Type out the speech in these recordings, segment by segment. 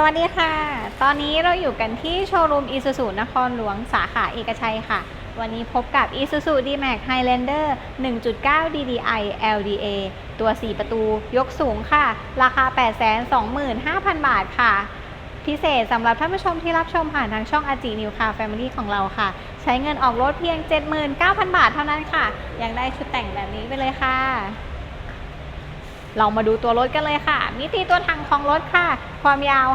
สวัสดีค่ะ ตอนนี้เราอยู่กันที่โชว์รูม Isuzu นครหลวงสาขาเอกชัยค่ะ วันนี้พบกับ Isuzu D-Max Highlander 1.9 DDI LDA ตัว 4 ประตู ยกสูงค่ะ ราคา 825,000 บาทค่ะ พิเศษสำหรับท่านผู้ชมที่รับชมผ่านทางช่อง RG New Car Family ของเราค่ะ ใช้เงินออกรถเพียง 79,000 บาทเท่านั้นค่ะ ยังได้ชุดแต่งแบบนี้ไปเลยค่ะ เรามาดูตัวรถกันเลยค่ะ มิติตัวถังของรถค่ะ ความยาว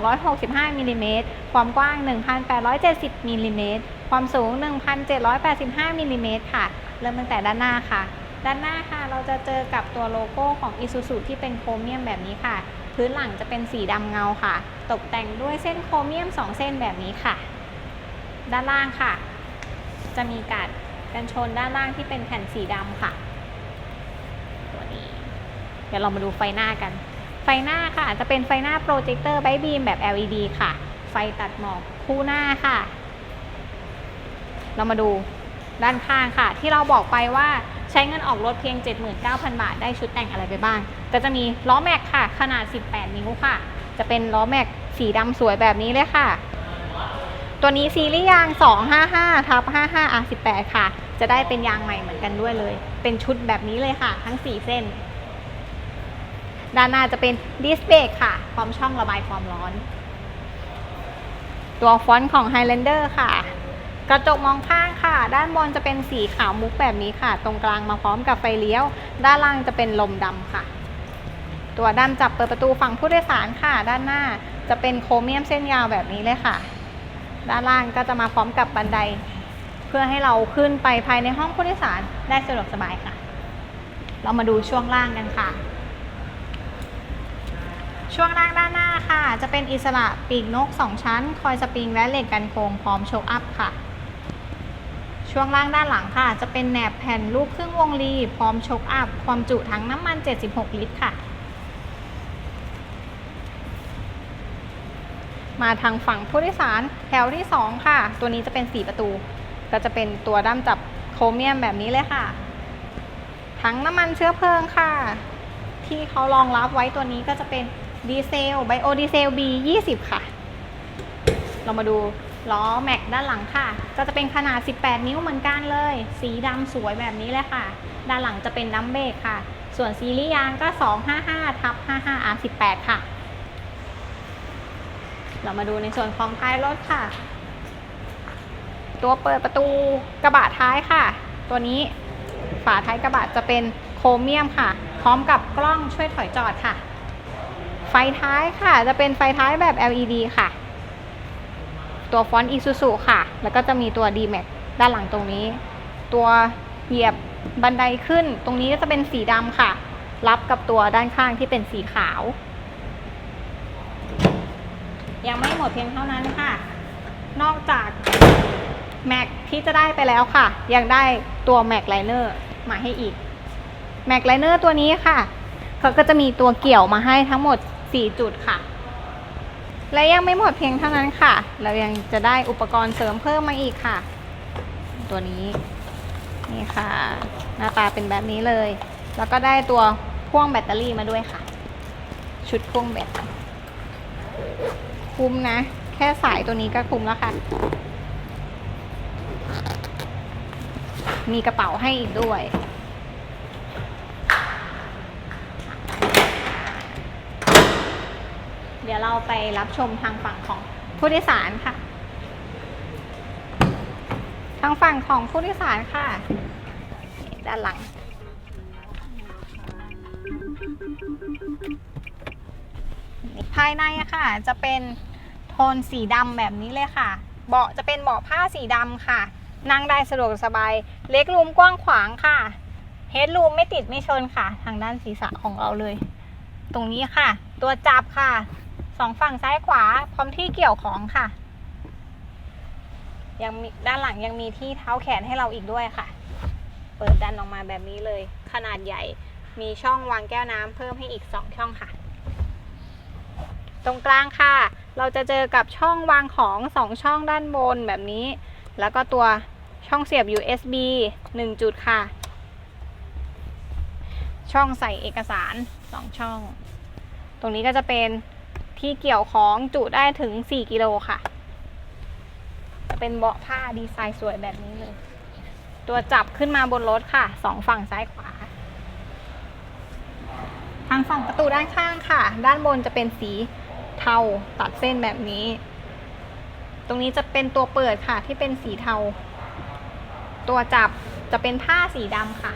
5,265มิลลิเมตร ความกว้าง 1,870มิลลิเมตร ความสูง 1,785มิลลิเมตรค่ะ เริ่มตั้งแต่ด้านหน้าค่ะ ด้านหน้าค่ะ เราจะเจอกับตัวโลโก้ของ Isuzu ที่เป็นโครเมียมแบบนี้ค่ะ พื้นหลังจะเป็นสีดำเงาค่ะ ตกแต่งด้วยเส้นโครเมียม 2 เส้นแบบนี้ค่ะ ด้านล่างค่ะ จะมีการกันชนด้านล่างที่เป็นแผ่นสีดำค่ะ ดี๋ยวเรามาดูไฟหน้ากัน ไฟหน้าค่ะจะเป็นไฟหน้าโปรเจคเตอร์ไบบีมแบบ LED ค่ะ ไฟตัดหมอกคู่หน้าค่ะ เรามาดูด้านข้างค่ะ ที่เราบอกไปว่าใช้เงินออกรถเพียง 79,000 บาท ได้ชุดแต่งอะไรไปบ้าง ก็จะมีล้อแม็กค่ะ ขนาด 18 นิ้วค่ะ จะเป็นล้อแม็กสีดำสวยแบบนี้เลยค่ะ ตัวนี้ซีรีส์ยาง 255ทับ55 R18 ค่ะ จะได้เป็นยางใหม่เหมือนกันด้วยเลย เป็นชุดแบบนี้เลยค่ะ ทั้ง 4 เส้น ด้านหน้าจะเป็นดิสเบรกค่ะ พร้อมช่องระบายความร้อน ตัวฟอนต์ของ Highlander ค่ะ กระจกมองข้างค่ะ ด้านบนจะเป็นสีขาวมุกแบบนี้ค่ะ ตรงกลางมาพร้อมกับไฟเลี้ยว ด้านล่างจะเป็นลมดำค่ะ ตัวด้านจับเปิดประตูฝั่งผู้โดยสารค่ะ ด้านหน้าจะเป็นโครเมียมเส้นยาวแบบนี้เลยค่ะ ด้านล่างก็จะมาพร้อมกับบันได เพื่อให้เราขึ้นไปภายในห้องผู้โดยสารได้สะดวกสบายค่ะ เรามาดูช่วงล่างกันค่ะ ช่วงล่างด้านหน้าค่ะ จะเป็นอิสระปีกนก 2 ชั้น คอยสปริงและเหล็กกันโค้งพร้อมโชว์อัพค่ะ ช่วงล่างด้านหลังค่ะ จะเป็นแหนบแผ่นรูปครึ่งวงรีพร้อมโชว์อัพ ความจุถังน้ำมัน 76 ลิตรค่ะ มาทางฝั่งผู้โดยสารแถวที่ 2 ค่ะ ตัวนี้จะเป็น 4 ประตู ก็จะเป็นตัวด้ามจับโครเมียมแบบนี้เลยค่ะถังน้ำมันเชื้อเพลิงค่ะ ที่เขารองรับไว้ตัวนี้ก็จะเป็น ดีเซลไบโอดีเซล B20 ค่ะ เรามาดูล้อแม็กด้านหลังค่ะ ก็จะเป็นขนาด 18 นิ้วเหมือนกันเลย สีดำสวยแบบนี้เลยค่ะ ด้านหลังจะเป็นดัมเบรกค่ะ ส่วนซีรีส์ยางก็ 255ทับ55 R18 ค่ะ เรามาดูในส่วนของท้ายรถค่ะ ตัวเปิดประตูกระบะท้ายค่ะ ตัวนี้ฝาท้ายกระบะจะเป็นโครเมียมค่ะ พร้อมกับกล้องช่วยถอยจอดค่ะ ฟท้ายค่ะ จะเป็นไฟท้ายแบบ LED ค่ะ ตัวฟอนต์ Isuzu ค่ะ แล้วก็จะมีตัว D-Max ด้านหลังตรงนี้ ตัวเหยียบบันไดขึ้น ตรงนี้ก็จะเป็นสีดำค่ะ รับกับตัวด้านข้างที่เป็นสีขาว ยังไม่หมดเพียงเท่านั้นค่ะ นอกจากแม็กที่จะได้ไปแล้วค่ะ ยังได้ตัวแม็กไลเนอร์มาให้อีกแม็กไลเนอร์ตัวนี้ค่ะ เขาก็จะมีตัวเกี่ยวมาให้ทั้งหมด 4 จุดค่ะ และยังไม่หมดเพียงเท่านั้นค่ะ เรายังจะได้อุปกรณ์เสริมเพิ่มมาอีกค่ะ ตัวนี้นี่ค่ะ หน้าตาเป็นแบบนี้เลย แล้วก็ได้ตัวพ่วงแบตเตอรี่มาด้วยค่ะ ชุดพ่วงแบตคุ้มนะ แค่สายตัวนี้ก็คุ้มแล้วค่ะ มีกระเป๋าให้อีกด้วย เดี๋ยวเราไปรับชมทางฝั่งของผู้โดยสารค่ะ ทางฝั่งของผู้โดยสารค่ะ ด้านหลัง ภายในอะค่ะ จะเป็นโทนสีดำแบบนี้เลยค่ะ เบาะจะเป็นเบาะผ้าสีดำค่ะ นั่งได้สะดวกสบาย เล็กรูมกว้างขวางค่ะ เฮดรูมไม่ติดไม่ชนค่ะ ทางด้านศีรษะของเราเลย ตรงนี้ค่ะ ตัวจับค่ะสองฝั่งซ้ายขวาพร้อมที่เกี่ยวของค่ะ ยังมีด้านหลังยังมีที่เท้าแขนให้เราอีกด้วยค่ะ เปิดดันออกมาแบบนี้เลย ขนาดใหญ่มีช่องวางแก้วน้ำเพิ่มให้อีกสองช่องค่ะ ตรงกลางค่ะ เราจะเจอกับช่องวางของสองช่องด้านบนแบบนี้ แล้วก็ตัวช่องเสียบ USB 1 จุดค่ะ ช่องใส่เอกสาร 2 ช่อง ตรงนี้ก็จะเป็นที่เกี่ยวของจุได้ถึง 4 กิโลค่ะจะเป็นเบาะผ้าดีไซน์สวยแบบนี้เลย ตัวจับขึ้นมาบนรถค่ะสองฝั่งซ้ายขวา ทางฝั่งประตูด้านข้างค่ะ ด้านบนจะเป็นสีเทาตัดเส้นแบบนี้ ตรงนี้จะเป็นตัวเปิดค่ะที่เป็นสีเทา ตัวจับจะเป็นผ้าสีดำค่ะ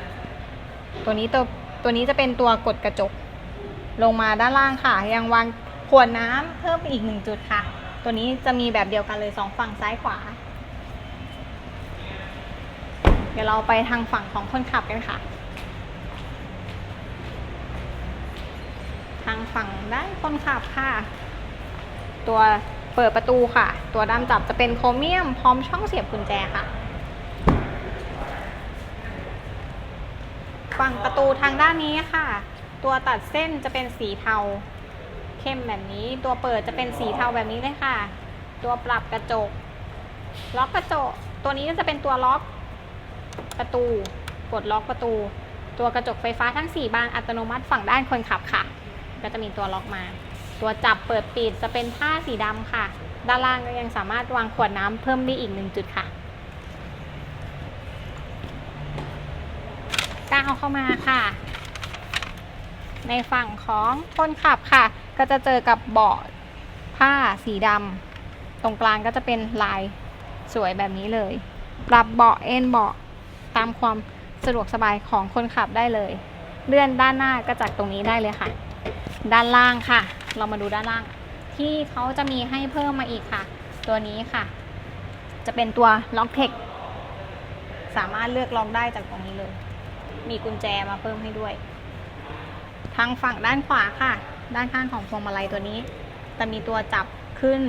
ตัวนี้ตัว ตัวนี้จะเป็นตัวกดกระจก ลงมาด้านล่างค่ะ ยังวางขวดน้ำเพิ่มอีกหนึ่งจุดค่ะ ตัวนี้จะมีแบบเดียวกันเลยสองฝั่งซ้ายขวา เดี๋ยวเราไปทางฝั่งของคนขับกันค่ะ ทางฝั่งด้านคนขับค่ะ ตัวเปิดประตูค่ะ ตัวด้ามจับจะเป็นโครเมียมพร้อมช่องเสียบกุญแจค่ะ ฝั่งประตูทางด้านนี้ค่ะ ตัวตัดเส้นจะเป็นสีเทา เข้มแบบนี้ ตัวเปิดจะเป็นสีเทาแบบนี้เลยค่ะ ตัวปรับกระจก ล็อกกระจก ตัวนี้ก็จะเป็นตัวล็อกประตูกดล็อกประตู ตัวกระจกไฟฟ้าทั้ง 4 บานอัตโนมัติฝั่งด้านคนขับค่ะ ก็จะมีตัวล็อกมา ตัวจับเปิดปิดจะเป็นผ้าสีดำค่ะ ด้านล่างก็ยังสามารถวางขวดน้ำเพิ่มได้อีกหนึ่งจุดค่ะ ก้าเข้ามาค่ะ ในฝั่งของคนขับค่ะ ก็จะเจอกับเบาะผ้าสีดำตรงกลางก็จะเป็นลายสวยแบบนี้เลย ปรับเบาะเอนเบาะตามความสะดวกสบายของคนขับได้เลย เลื่อนด้านหน้าก็จากตรงนี้ได้เลยค่ะ ด้านล่างค่ะ เรามาดูด้านล่าง ที่เขาจะมีให้เพิ่มมาอีกค่ะ ตัวนี้ค่ะ จะเป็นตัวล็อกเทคสามารถเลือกล็อกได้จากตรงนี้เลย มีกุญแจมาเพิ่มให้ด้วย ทางฝั่งด้านขวาค่ะ ด้านข้างของพวงมาลัยตัวนี้ จะมีตัวจับขึ้น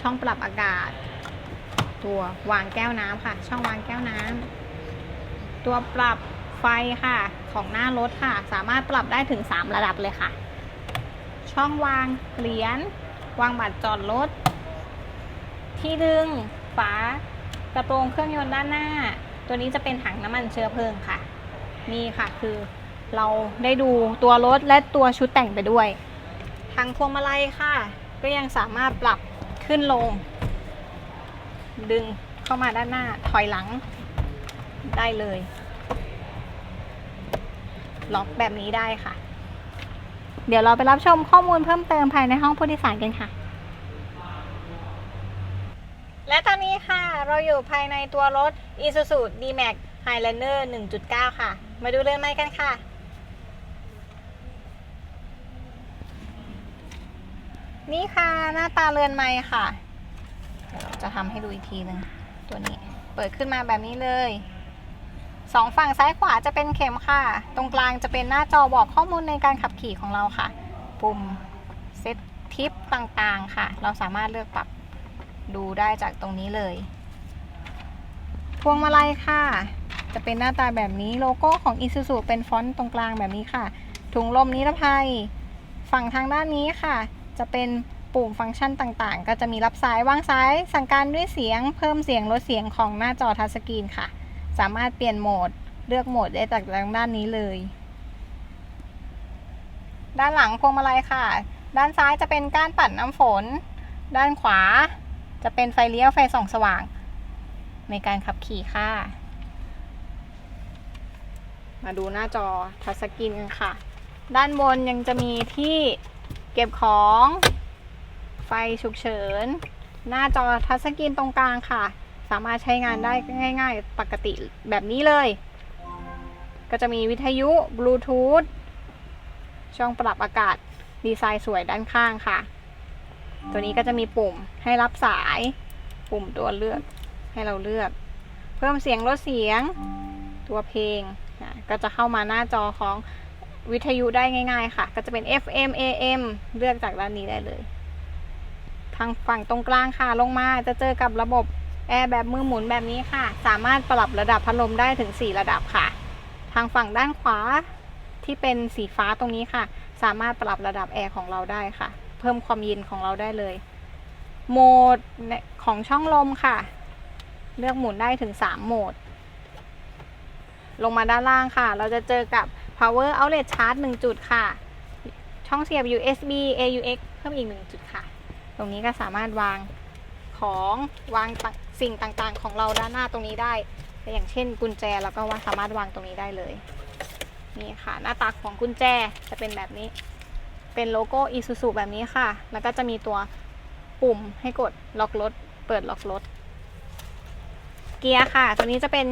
ช่องปรับอากาศ ตัววางแก้วน้ำค่ะ ช่องวางแก้วน้ำตัวปรับไฟค่ะ ของหน้ารถค่ะ สามารถปรับได้ถึง 3 ระดับเลยค่ะ ช่องวางเหรียญวางบัตรจอดรถ ที่ดึงฝากระโปรงเครื่องยนต์ด้านหน้า ตัวนี้จะเป็นถังน้ำมันเชื้อเพลิงค่ะ นี่ค่ะคือเราได้ดูตัวรถและตัวชุดแต่งไปด้วย ทางพวงมาลัยค่ะ ก็ยังสามารถปรับขึ้นลง ดึงเข้ามาด้านหน้าถอยหลังได้เลย ล็อกแบบนี้ได้ค่ะ เดี๋ยวเราไปรับชมข้อมูลเพิ่มเติมภายในห้องผู้โดยสารกันค่ะ และตอนนี้ค่ะเราอยู่ภายในตัวรถ Isuzu D-Max Highlander 1.9 ค่ะ มาดูเรือนไม้กันค่ะ นี่ค่ะหน้าตาเรือนไม้ค่ะ เดี๋ยวจะทำให้ดูอีกทีหนึ่งตัวนี้ เปิดขึ้นมาแบบนี้เลยสองฝั่งซ้ายขวาจะเป็นเข็มค่ะ ตรงกลางจะเป็นหน้าจอบอกข้อมูลในการขับขี่ของเราค่ะ ปุ่มเซตทิปต่างๆค่ะ เราสามารถเลือกปรับดูได้จากตรงนี้เลย พวงมาลัยค่ะ จะเป็นหน้าตาแบบนี้โลโก้ของ Isuzu เป็นฟอนต์ตรงกลางแบบนี้ค่ะ ถุงลมนิรภัย ฝั่งทางด้านนี้ค่ะ จะเป็นปุ่มฟังก์ชันต่างๆ ก็จะมีรับสายวางสาย สั่งการด้วยเสียง เพิ่มเสียงลดเสียงของหน้าจอทัชสกรีนค่ะ สามารถเปลี่ยนโหมด เลือกโหมดได้จากทางด้านนี้เลย ด้านหลังพวงมาลัยค่ะ ด้านซ้ายจะเป็นก้านปัดน้ำฝน ด้านขวาจะเป็นไฟเลี้ยวไฟส่องสว่าง ในการขับขี่ค่ะ มาดูหน้าจอทัชสกรีนกันค่ะ ด้านบนยังจะมีที่เก็บของไฟฉุกเฉิน หน้าจอทัชสกรีนตรงกลางค่ะ สามารถใช้งานได้ง่าย ๆ ปกติแบบนี้เลย ก็จะมีวิทยุบลูทูธช่องปรับอากาศดีไซน์สวยด้านข้างค่ะ ตัวนี้ก็จะมีปุ่มให้รับสาย ปุ่มตัวเลือกให้เราเลือก เพิ่มเสียงลดเสียง ตัวเพลง ก็จะเข้ามาหน้าจอของวิทยุได้ง่าย ๆ ค่ะ ก็จะเป็น FM AM เลือกจากด้านนี้ได้เลย ทางฝั่งตรงกลางค่ะลงมาจะเจอกับระบบแอร์แบบมือหมุนแบบนี้ค่ะ สามารถปรับระดับพัดลมได้ถึง 4 ระดับค่ะ ทางฝั่งด้านขวาที่เป็นสีฟ้าตรงนี้ค่ะ สามารถปรับระดับแอร์ของเราได้ค่ะ เพิ่มความเย็นของเราได้เลย โหมดของช่องลมค่ะ เลือกหมุนได้ถึง 3 โหมด ลงมาด้านล่างค่ะ เราจะเจอกับ power outlet charge 1 จุดค่ะ ช่องเสียบ USB AUX เพิ่มอีกหนึ่งจุดค่ะ ตรงนี้ก็สามารถวางของวางสิ่งต่างๆ ของเราด้านหน้าตรงนี้ได้ อย่างเช่นกุญแจเราก็ว่าสามารถวางตรงนี้ได้เลย นี่ค่ะ หน้าตาของกุญแจจะเป็นแบบนี้ เป็นโลโก้ Isuzu แบบนี้ค่ะ แล้วก็จะมีตัวปุ่มให้กดล็อกรถ เปิดล็อกรถ เกียร์ค่ะ ตัวนี้จะเป็น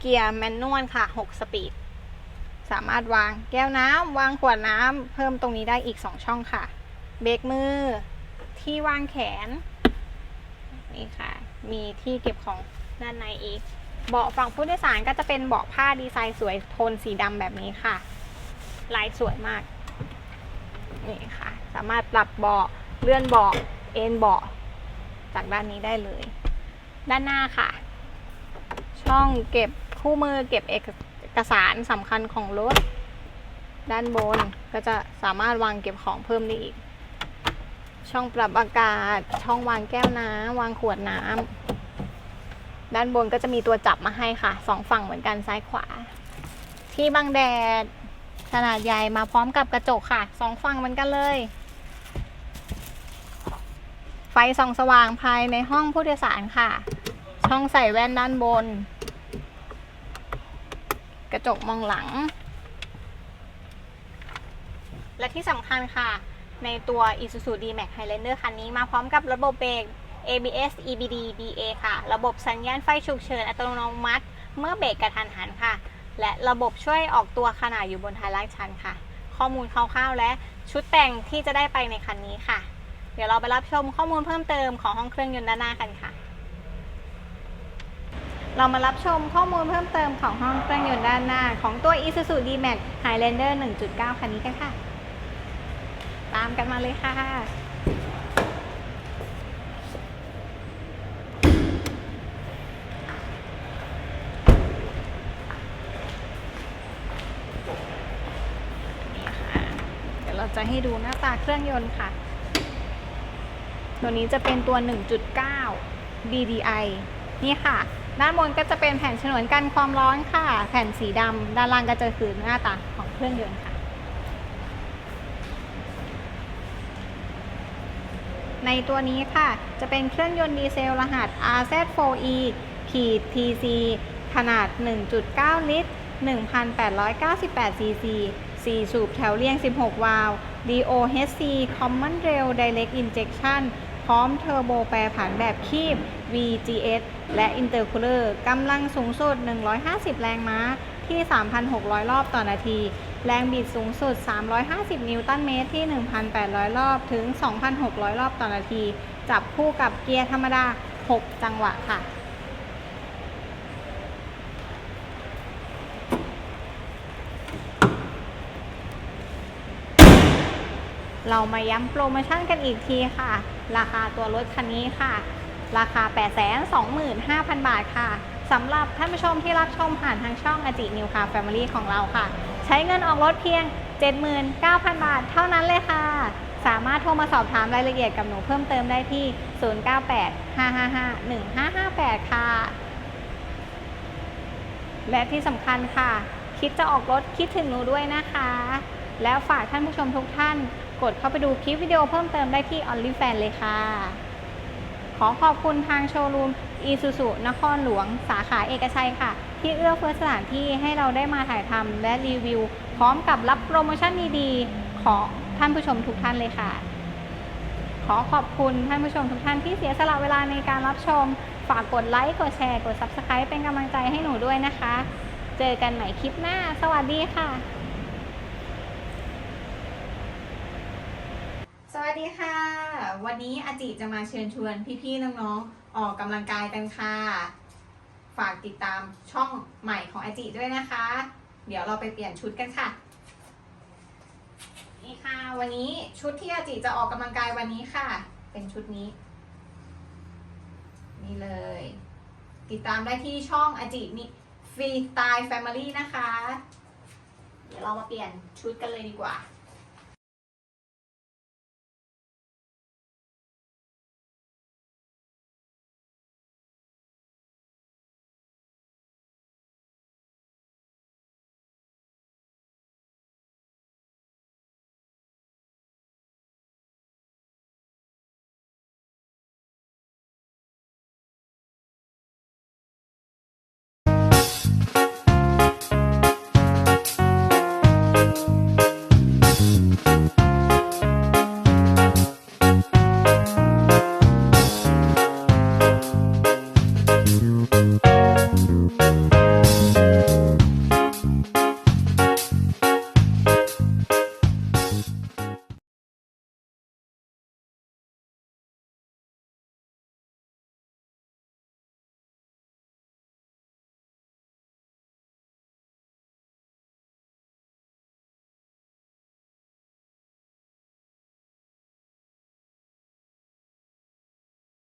เกียร์แมนนวลค่ะ 6 สปีด สามารถวางแก้วน้ำวางขวดน้ำเพิ่มตรงนี้ได้อีก 2 ช่องค่ะ เบรกมือที่วางแขน นี่ค่ะ มีที่เก็บของด้านในอีก เบาะฝั่งผู้โดยสารก็จะเป็นเบาะผ้าดีไซน์สวยโทนสีดำแบบนี้ค่ะ ลายสวยมาก นี่ค่ะ สามารถปรับเบาะเลื่อนเบาะเอนเบาะจากด้านนี้ได้เลย ด้านหน้าค่ะ ช่องเก็บ คู่มือเก็บเอกสารสำคัญของรถ ด้านบนก็จะสามารถวางเก็บของเพิ่มได้อีก ช่องปรับอากาศ ช่องวางแก้วน้ำวางขวดน้ำด้านบนก็จะมีตัวจับมาให้ค่ะสองฝั่งเหมือนกันซ้ายขวา ที่บังแดดขนาดใหญ่มาพร้อมกับกระจกค่ะสองฝั่งเหมือนกันเลย ไฟส่องสว่างภายในห้องผู้โดยสารค่ะ ช่องใส่แว่นด้านบน กระจกมองหลัง และที่สำคัญค่ะ ในตัว Isuzu D-Max Highlander คันนี้มาพร้อมกับระบบเบรก ABS EBD BA ค่ะ ระบบสัญญาณไฟฉุกเฉินอัตโนมัติ เมื่อเบรกกระทันหันค่ะ และระบบช่วยออกตัวขณะอยู่บนท้ายลาดชันค่ะ ข้อมูลคร่าวๆ และชุดแต่งที่จะได้ไปในคันนี้ค่ะ เดี๋ยวเราไปรับชมข้อมูลเพิ่มเติมของห้องเครื่องยนต์ด้านหน้ากันค่ะ เรามารับชมข้อมูลเพิ่มเติมของห้องเครื่องยนต์ด้านหน้า ของตัว Isuzu D-Max Highlander 1.9 คันนี้กันค่ะ ตามกันมาเลยค่ะเดี๋ยวเราจะให้ดูหน้าตาเครื่องยนต์ค่ะ ตัวนี้จะเป็นตัว 1.9 DDI นี่ค่ะ ด้านบนก็จะเป็นแผ่นฉนวนกันความร้อนค่ะ แผ่นสีดำด้านล่างก็จะคือหน้าตาของเครื่องยนต์ค่ะ ในตัวนี้ค่ะ จะเป็นเครื่องยนต์ดีเซลรหัส RZ4E ขีด TC ขนาด 1.9 ลิตร 1,898 cc 4 สูบแถวเรียง 16 วาล์ว DOHC Common Rail Direct Injection พร้อมเทอร์โบแปรผันแบบคีบ VGS และ Intercooler กำลังสูงสุด 150 แรงม้าที่ 3,600 รอบต่อนาที แรงบิดสูงสุด 350 นิวตันเมตรที่ 1,800 รอบถึง 2,600 รอบต่อนาที จับคู่กับเกียร์ธรรมดา 6 จังหวะค่ะเรามาย้ำโปรโมชั่นกันอีกทีค่ะ ราคาตัวรถคันนี้ค่ะ ราคา 825,000 บาทค่ะสำหรับท่านผู้ชมที่รับชมผ่านทางช่องอจินิวคาแฟมิลี่ของเราค่ะ ใช้เงินออกรถเพียง 79,000 บาทเท่านั้นเลยค่ะ สามารถโทรมาสอบถามรายละเอียดกับหนูเพิ่มเติมได้ที่ 0985551558 ค่ะ และที่สำคัญค่ะ คิดจะออกรถคิดถึงหนูด้วยนะคะ แล้วฝากท่านผู้ชมทุกท่าน กดเข้าไปดูคลิปวิดีโอเพิ่มเติมได้ที่ OnlyFans เลยค่ะ ขอขอบคุณทางโชว์รูม Isuzu นครหลวง สาขาเอกชัยค่ะ ที่เอื้อเฟื้อสถานที่ให้เราได้มาถ่ายทำและรีวิว พร้อมกับรับโปรโมชั่นดีๆ ของท่านผู้ชมทุกท่านเลยค่ะ ขอขอบคุณท่านผู้ชมทุกท่านที่เสียสละเวลาในการรับชม ฝากกดไลค์ กดแชร์ กด Subscribe เป็นกำลังใจให้หนูด้วยนะคะ เจอกันใหม่คลิปหน้า สวัสดีค่ะ วัสดีค่ะ วันนี้อาจิจะมาเชิญชวนพี่ๆน้องๆออกกำลังกายกันค่ะ ฝากติดตามช่องใหม่ของอาจิด้วยนะคะ เดี๋ยวเราไปเปลี่ยนชุดกันค่ะ นี่ค่ะ วันนี้ชุดที่อาจิจะออกกำลังกายวันนี้ค่ะ เป็นชุดนี้ นี่เลย ติดตามได้ที่ช่องอาจินี่ฟรีสไตล์แฟมิลี่นะคะ เดี๋ยวเรามาเปลี่ยนชุดกันเลยดีกว่า